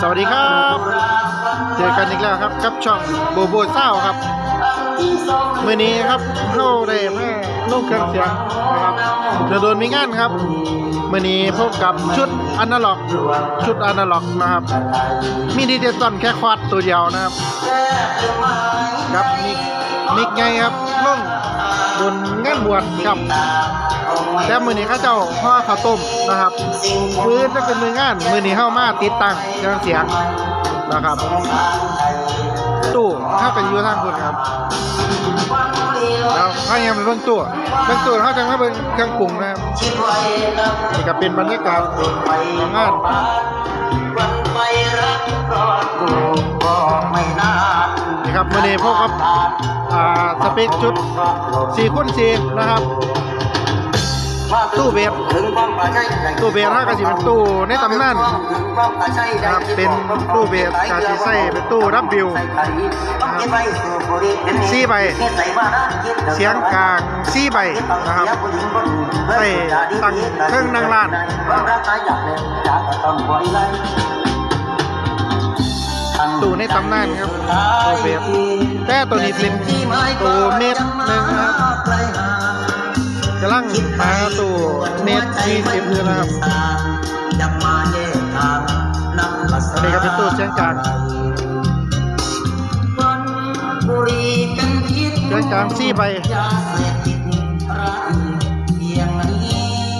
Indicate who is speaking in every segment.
Speaker 1: สวัสดีครับ เจอกันอีกแล้วครับกับช่องโบโบเศร้าครับเมื่อนี้ครับเข้าได้แม่ลูกเครื่องเสียงนะครับเดี๋ยวโดนมีงานครับเมื่อนี้พบกับชุดอนาล็อก ชุดอนาล็อกนะครับ มีดิจิตอลแค่ควาดตัวเดียวนะครับ ครับมิกมิกไงครับล่อง บนงานบวชครับแต่มือนี้ข้าเจ้าห่อข้าวต้มนะครับพื้นจะเป็นมืองานมือนี้เข้ามาติดตั้งเครื่องเสียงนะครับตู้ข้ากันยู่ทางคุณครับแล้วข้ายังเป็นเบื้องตู้เบื้องตู้เข้าจะมาเป็นเครื่องปรุงนะครับนี่ก็เป็นบรรยากาศของงาน นี้พวกกับสเปคชุด4คูณ4นะครับ ตู้เบสตู้เบสถ้าก็สิเป็นตู้ในตำนานนะครับเป็นตู้เบสกาสิใส่เป็นตู้รับบิวสี่ใบเสียงกลางสี่ใบนะครับใส่ตั้งเครื่องนั่งร้าน ตู้ในตำนานครับตู้เบสแต่ตัวนี้เป็นตู้เมตรหนึ่งนะครับกำลังหาตู้เมตรสี่สิบอยู่นะครับอันนี้ก็เป็นตู้เสียงกลางเสียงกลางสี่ใบ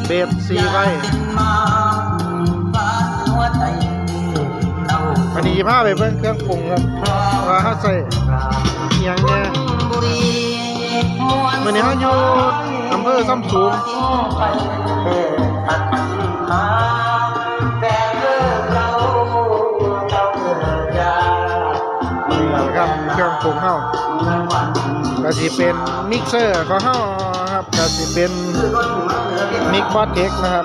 Speaker 1: เบสสี่ใบ ผ้าไปเบิ่งเครื่องปรุงครับว่าเขาใส่อิหยังเนี่ยวันนี้เขาอยู่อำเภอซ้ำสูงครับเครื่องปรุงเขาก็สิเป็นมิกเซอร์ของเขาครับก็สิเป็นมิกบอสเทคนะครับ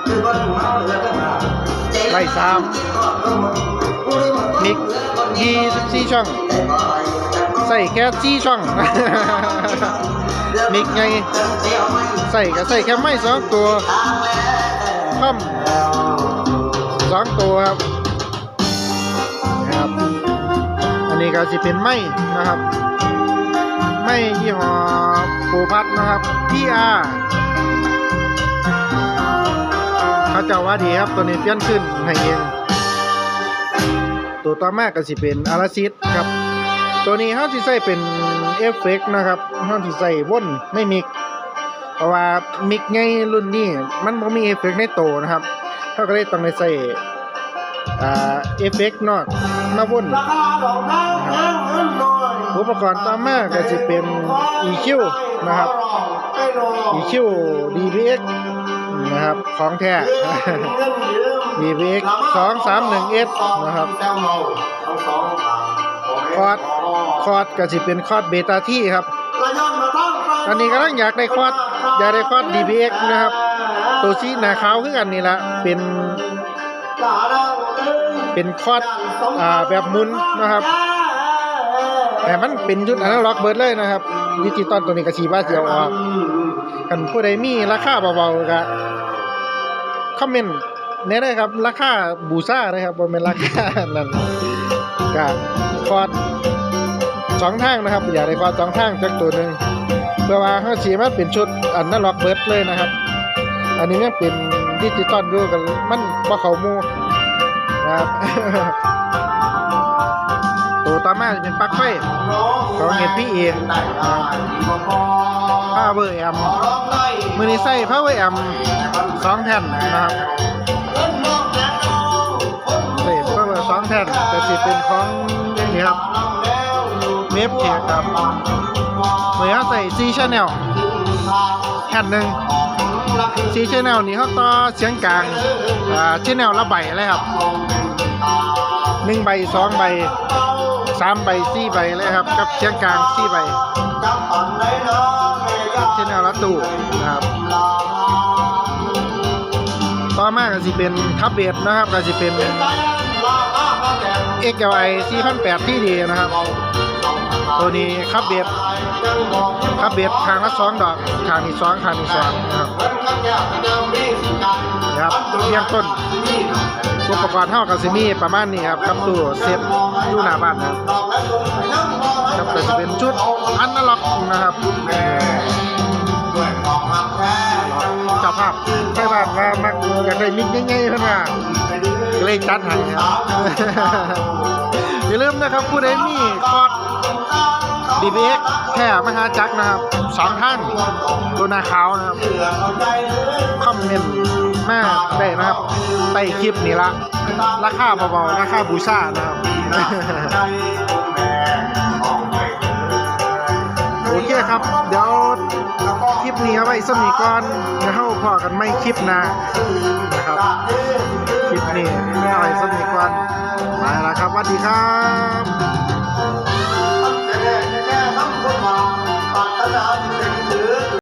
Speaker 1: ไล่สาม มิกยี่สิบสี่ช่อง ใส่แค่สี่ช่อง มิกไง ใส่ก็ใส่แค่ไม่สองตัวค่อมสองตัวครับนะครับ อันนี้ก็สิเป็นไม้นะครับ ไม้ยี่ห้อปูพัดนะครับ PR เขาเจ้าว่าดีครับตัวนี้เปลี่ยนขึ้นให้เอง ตัวต่อมาก็สิเป็นอาราซิสครับ ตัวนี้เขาสิใส่เป็นเอฟเฟกนะครับเขาสิใส่ว่นไม่มิก เพราะว่ามิกไงรุ่นนี้มันบ่มีเอฟเฟกในโตวนะครับเขาก็เลยต้องใส่เอฟเฟกนอกมาว่นอุปกรณ์ต่อมาก็สิเป็น EQ นะครับ EQ DBX นะครับของแท้ DBX 231S นะครับคอร์ดคอร์ดก็สิเป็นคอร์ดเบต้าที่ครับตอนนี้กำลังอยากได้คอร์ดอยากได้คอร์ด DBX นะครับ ตัวชี้หนาขาวคือกันนี่ละเป็น เป็นคอร์ดอ่าแบบมุนนะครับแต่มันเป็นชุดอนาล็อกเบิร์ดเลยนะครับดิจิตอลตัวนี้ก็สีบ้าเสียวออก กันผู้ใดมีราคาเบาๆก็คอมเมนต์แน่เลยครับ ราคาบูซ่านะครับบ่แม่นราคานั่นก็คอร์ดสองทางนะครับ อยากได้คอร์ดสองทางจักตัวหนึ่งเพื่อว่าเขาสีมันเป็นชุดอันาล็อกเบิร์ดเลยนะครับ อันนี้เนี่ยเป็นดิจิตอลอยู่กันมันบ่เขามูนะครับ ต่อมาจะเป็นปลั๊กไฟของเห็ดพี่เองพาวเวอร์แอมมือนี้ใส่พาวเวอร์แอมสองแผ่นนะครับใส่พาวเวอร์สองแผ่นแต่สิเป็นของนี่ครับเมฟเทครับเมื่อเขาใส่ซีชแนลแผ่นหนึ่งซีชแนลนี่เขาต่อเสียงกลางอ่าชแนลละใบเลยครับหนึ่งใบสองใบ สามใบสี่ใบเลยครับ กับเชียงกลางสี่ใบเช่นแนวละตู้นะครับ ต่อมาก็สิเป็นทับเบดนะครับก็สิเป็น XLI 4008ที่ดีนะครับ ตัวนี้คับเบดคับเบดทางละสองดอกทางนี้สองทางนี้สองนะครับ นะครับเรียงต้น
Speaker 2: อุปกรณ์เท่ากับซิมีประมาณนี้ครับกับตู้เซฟอยู่หน้าบ้านนะครับก็จะเป็นชุดอันนล็อกนะครับจ้าภาพใช่บ้าว่ามักอยากได้มิกง่ายๆเพื่อนว่าก็เลยจัดให้ครับอย่าลืมนะครับผู้ใดมีคอร์ด DBX แค่มหาจักรนะครับสองท่านตัวหนาขาวนะครับคอมเมนต์ มาได้นะครับใต้คลิปนี้ละราคาเบาๆราคาบูชานะครับโอเคครับ เดี๋ยวคลิปนี้เอาไว้สมีก่อนเดี๋ยวเราพอกันไม่คลิปหน้านะครับคลิปนี้เอาไว้สมีก่อนไปแล้วครับสวัสดีครับ